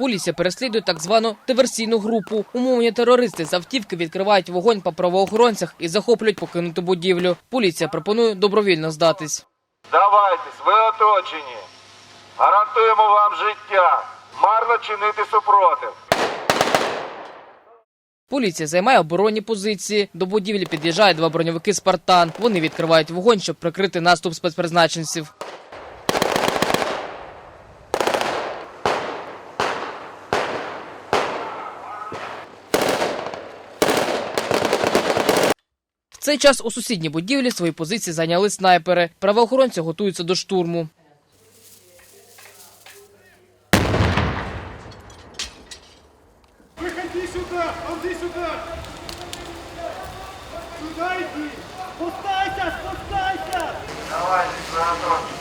Поліція переслідує так звану диверсійну групу. Умовні терористи з автівки відкривають вогонь по правоохоронцях і захоплюють покинуту будівлю. Поліція пропонує добровільно здатись. Давайтесь, ви оточені. Гарантуємо вам життя. Марно чинити супротив. Поліція займає оборонні позиції. До будівлі під'їжджають два броньовики Спартан. Вони відкривають вогонь, щоб прикрити наступ спецпризначенців. В цей час у сусідній будівлі свої позиції зайняли снайпери. Правоохоронці готуються до штурму. Виходи сюди! Ходи сюди! Сюди йди! Спускайся! Спускайся! Давай, ви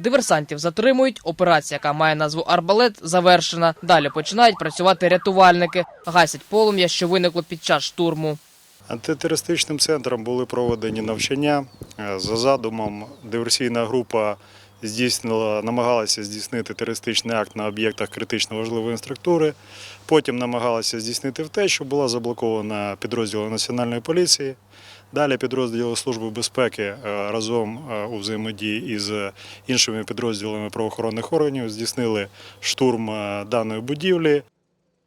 Диверсантів затримують. Операція, яка має назву Арбалет, завершена. Далі починають працювати рятувальники, гасять полум'я, що виникло під час штурму. Антитерористичним центром були проведені навчання. Е, За задумом, диверсійна група здійснила, намагалася здійснити терористичний акт на об'єктах критично важливої інфраструктури. Потім намагалася здійснити втечу, була заблокована підрозділом Національної поліції. Далі підрозділи Служби безпеки е, разом е, у взаємодії із іншими підрозділами правоохоронних органів здійснили штурм е, даної будівлі.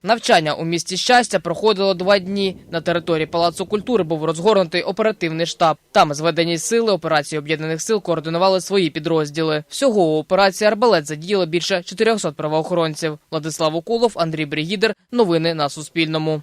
Навчання у місті щастя проходило два дні. На території Палацу культури був розгорнутий оперативний штаб. Там зведені сили операції об'єднаних сил координували свої підрозділи. Всього у операції Арбалет задіяло більше 400 правоохоронців. Владислав Укулов, Андрій Бригідер. Новини на Суспільному.